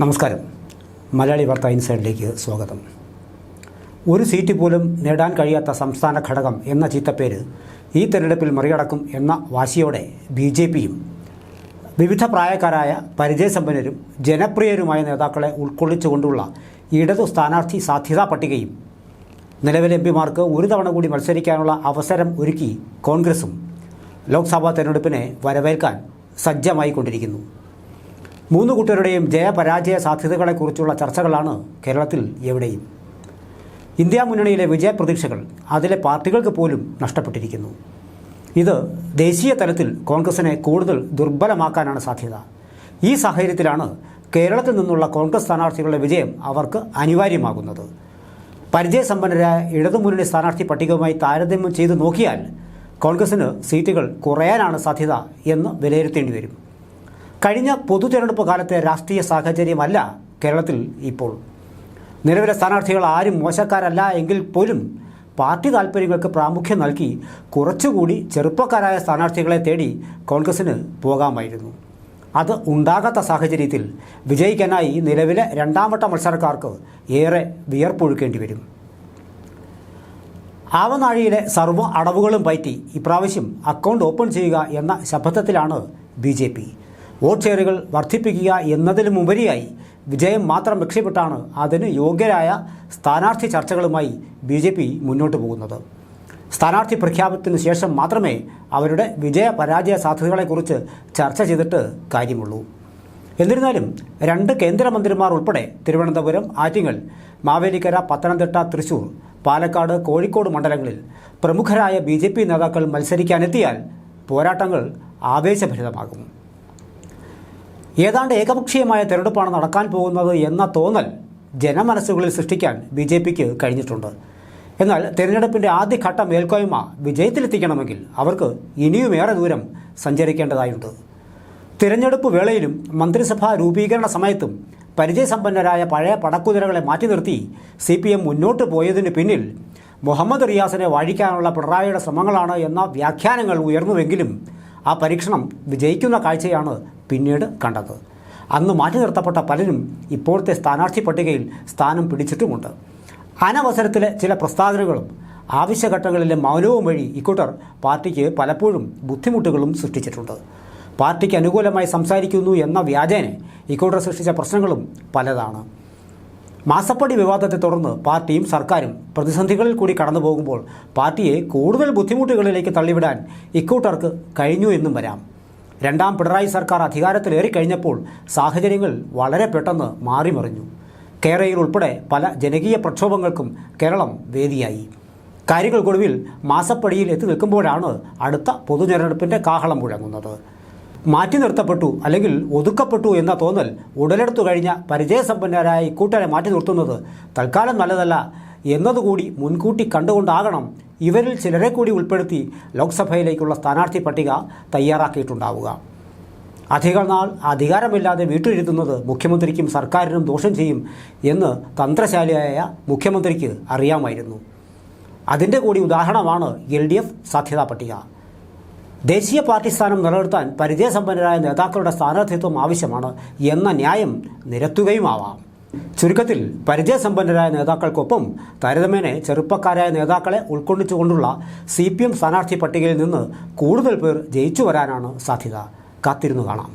നമസ്കാരം. മലയാളി വാർത്ത ഇൻസൈഡിലേക്ക് സ്വാഗതം. ഒരു സീറ്റ് പോലും നേടാൻ കഴിയാത്ത സംസ്ഥാന ഘടകം എന്ന ചീത്തപ്പേര് ഈ തെരഞ്ഞെടുപ്പിൽ മറികടക്കും എന്ന വാശിയോടെ ബി ജെ പിയും വിവിധ പ്രായക്കാരായ പരിചയസമ്പന്നരും ജനപ്രിയരുമായ നേതാക്കളെ ഉൾക്കൊള്ളിച്ചുകൊണ്ടുള്ള ഇടതു സ്ഥാനാർത്ഥി സാധ്യതാ പട്ടികയും നിലവിലെ എം പിമാർക്ക് ഒരു തവണ കൂടി മത്സരിക്കാനുള്ള അവസരം ഒരുക്കി കോൺഗ്രസും ലോക്സഭാ തെരഞ്ഞെടുപ്പിനെ വരവേൽക്കാൻ സജ്ജമായിക്കൊണ്ടിരിക്കുന്നു. മൂന്ന് കൂട്ടരുടെയും ജയപരാജയ സാധ്യതകളെക്കുറിച്ചുള്ള ചർച്ചകളാണ് കേരളത്തിൽ എവിടെയും. ഇന്ത്യ മുന്നണിയിലെ വിജയപ്രതീക്ഷകൾ അതിലെ പാർട്ടികൾക്ക് പോലും നഷ്ടപ്പെട്ടിരിക്കുന്നു. ഇത് ദേശീയ തലത്തിൽ കോൺഗ്രസിനെ കൂടുതൽ ദുർബലമാക്കാനാണ് സാധ്യത. ഈ സാഹചര്യത്തിലാണ് കേരളത്തിൽ നിന്നുള്ള കോൺഗ്രസ് സ്ഥാനാർത്ഥികളുടെ വിജയം അവർക്ക് അനിവാര്യമാകുന്നത്. പരിചയസമ്പന്നരായ ഇടതുമുന്നണി സ്ഥാനാർത്ഥി പട്ടികയുമായി താരതമ്യം ചെയ്തു നോക്കിയാൽ കോൺഗ്രസിന് സീറ്റുകൾ കുറയാനാണ് സാധ്യത എന്ന് വിലയിരുത്തേണ്ടി വരും. കഴിഞ്ഞ പൊതു തെരഞ്ഞെടുപ്പ് കാലത്തെ രാഷ്ട്രീയ സാഹചര്യമല്ല കേരളത്തിൽ ഇപ്പോൾ. നിലവിലെ സ്ഥാനാർത്ഥികൾ ആരും മോശക്കാരല്ല എങ്കിൽ പോലും പാർട്ടി താൽപ്പര്യങ്ങൾക്ക് പ്രാമുഖ്യം നൽകി കുറച്ചുകൂടി ചെറുപ്പക്കാരായ സ്ഥാനാർത്ഥികളെ തേടി കോൺഗ്രസിന് പോകാമായിരുന്നു. അത് ഉണ്ടാകാത്ത സാഹചര്യത്തിൽ വിജയിക്കാനായി നിലവിലെ രണ്ടാംവട്ട മത്സരക്കാർക്ക് ഏറെ വിയർപ്പൊഴുക്കേണ്ടി വരും. ആവനാഴിയിലെ സർവ അടവുകളും പയറ്റി ഇപ്രാവശ്യം അക്കൗണ്ട് ഓപ്പൺ ചെയ്യുക എന്ന ശപഥത്തിലാണ് ബി വോട്ട് ഷെയറുകൾ വർദ്ധിപ്പിക്കുക എന്നതിലുമുപരിയായി വിജയം മാത്രം ലക്ഷ്യപ്പെട്ടാണ് അതിന് യോഗ്യരായ സ്ഥാനാർത്ഥി ചർച്ചകളുമായി ബി ജെ പി മുന്നോട്ട് പോകുന്നത്. സ്ഥാനാർത്ഥി പ്രഖ്യാപനത്തിന് ശേഷം മാത്രമേ അവരുടെ വിജയ പരാജയ സാധ്യതകളെക്കുറിച്ച് ചർച്ച ചെയ്തിട്ട് കാര്യമുള്ളൂ. എന്നിരുന്നാലും രണ്ട് കേന്ദ്രമന്ത്രിമാർ ഉൾപ്പെടെ തിരുവനന്തപുരം ആറ്റിങ്ങൽ മാവേലിക്കര പത്തനംതിട്ട തൃശൂർ പാലക്കാട് കോഴിക്കോട് മണ്ഡലങ്ങളിൽ പ്രമുഖരായ ബി നേതാക്കൾ മത്സരിക്കാനെത്തിയാൽ പോരാട്ടങ്ങൾ ആവേശഭരിതമാകും. ഏതാണ്ട് ഏകപക്ഷീയമായ തെരഞ്ഞെടുപ്പാണ് നടക്കാൻ പോകുന്നത് എന്ന തോന്നൽ ജനമനസ്സുകളിൽ സൃഷ്ടിക്കാൻ ബി ജെ പിക്ക് കഴിഞ്ഞിട്ടുണ്ട്. എന്നാൽ തെരഞ്ഞെടുപ്പിന്റെ ആദ്യഘട്ട മേൽക്കോയ്മ വിജയത്തിലെത്തിക്കണമെങ്കിൽ അവർക്ക് ഇനിയുമേറെ ദൂരം സഞ്ചരിക്കേണ്ടതായുണ്ട്. തിരഞ്ഞെടുപ്പ് വേളയിലും മന്ത്രിസഭാ രൂപീകരണ സമയത്തും പരിചയസമ്പന്നരായ പഴയ പടക്കുതിരകളെ മാറ്റി നിർത്തി സി പി എം മുന്നോട്ട് പോയതിന് പിന്നിൽ മുഹമ്മദ് റിയാസിനെ വാഴിക്കാനുള്ള പിണറായിയുടെ ശ്രമങ്ങളാണ് എന്ന വ്യാഖ്യാനങ്ങൾ ഉയർന്നുവെങ്കിലും ആ പരീക്ഷണം വിജയിക്കുന്ന കാഴ്ചയാണ് പിന്നീട് കണ്ടത്. അന്ന് മാറ്റി നിർത്തപ്പെട്ട പലരും ഇപ്പോഴത്തെ സ്ഥാനാർത്ഥി പട്ടികയിൽ സ്ഥാനം പിടിച്ചിട്ടുമുണ്ട്. അനവസരത്തിലെ ചില പ്രസ്താവനകളും ആവശ്യഘട്ടങ്ങളിലെ മൗനവും വഴി ഇക്കൂട്ടർ പാർട്ടിക്ക് പലപ്പോഴും ബുദ്ധിമുട്ടുകളും സൃഷ്ടിച്ചിട്ടുണ്ട്. പാർട്ടിക്ക് അനുകൂലമായി സംസാരിക്കുന്നു എന്ന വ്യാജേനെ ഇക്കൂട്ടർ സൃഷ്ടിച്ച പ്രശ്നങ്ങളും പലതാണ്. മാസപ്പടി വിവാദത്തെ തുടർന്ന് പാർട്ടിയും സർക്കാരും പ്രതിസന്ധികളിൽ കൂടി കടന്നു പോകുമ്പോൾ പാർട്ടിയെ കൂടുതൽ ബുദ്ധിമുട്ടുകളിലേക്ക് തള്ളിവിടാൻ ഇക്കൂട്ടർക്ക് കഴിഞ്ഞു എന്നും വരാം. രണ്ടാം പിണറായി സർക്കാർ അധികാരത്തിലേറി കഴിഞ്ഞപ്പോൾ സാഹചര്യങ്ങൾ വളരെ പെട്ടെന്ന് മാറിമറിഞ്ഞു. കേരളയിൽ ഉൾപ്പെടെ പല ജനകീയ പ്രക്ഷോഭങ്ങൾക്കും കേരളം വേദിയായി. കാര്യങ്ങൾക്കൊടുവിൽ മാസപ്പടിയിൽ എത്തി നിൽക്കുമ്പോഴാണ് അടുത്ത പൊതുതെരഞ്ഞെടുപ്പിന്റെ കാഹളം മുഴങ്ങുന്നത്. മാറ്റി നിർത്തപ്പെട്ടു അല്ലെങ്കിൽ ഒതുക്കപ്പെട്ടു എന്ന തോന്നൽ ഉടലെടുത്തു കഴിഞ്ഞ പരിചയസമ്പന്നരായ ഇക്കൂട്ടരെ മാറ്റി നിർത്തുന്നത് തൽക്കാലം നല്ലതല്ല എന്നതുകൂടി മുൻകൂട്ടി കണ്ടുകൊണ്ടാകണം ഇവരിൽ ചിലരെ കൂടി ഉൾപ്പെടുത്തി ലോക്സഭയിലേക്കുള്ള സ്ഥാനാർത്ഥി പട്ടിക തയ്യാറാക്കിയിട്ടുണ്ടാവുക. അധികനാൾ അധികാരമില്ലാതെ വീട്ടിലിരുത്തുന്നത് മുഖ്യമന്ത്രിക്കും സർക്കാരിനും ദോഷം ചെയ്യും എന്ന് തന്ത്രശാലിയായ മുഖ്യമന്ത്രിക്ക് അറിയാമായിരുന്നു. അതിന്റെ കൂടി ഉദാഹരണമാണ് എൽ ഡി എഫ് സാധ്യതാ പട്ടിക. ദേശീയ പാർട്ടി സ്ഥാനം നിലനിർത്താൻ പരിചയസമ്പന്നരായ നേതാക്കളുടെ സ്ഥാനാർത്ഥിത്വം ആവശ്യമാണ് എന്ന ന്യായം നിരത്തുകയുമാവാം. ചുരുക്കത്തിൽ പരിചയസമ്പന്നരായ നേതാക്കൾക്കൊപ്പം താരതമ്യേനെ ചെറുപ്പക്കാരായ നേതാക്കളെ ഉൾക്കൊള്ളിച്ചുകൊണ്ടുള്ള സി പി എം സ്ഥാനാർത്ഥി പട്ടികയിൽ നിന്ന് കൂടുതൽ പേർ ജയിച്ചു വരാനാണ് സാധ്യത. കാത്തിരുന്നു കാണാം.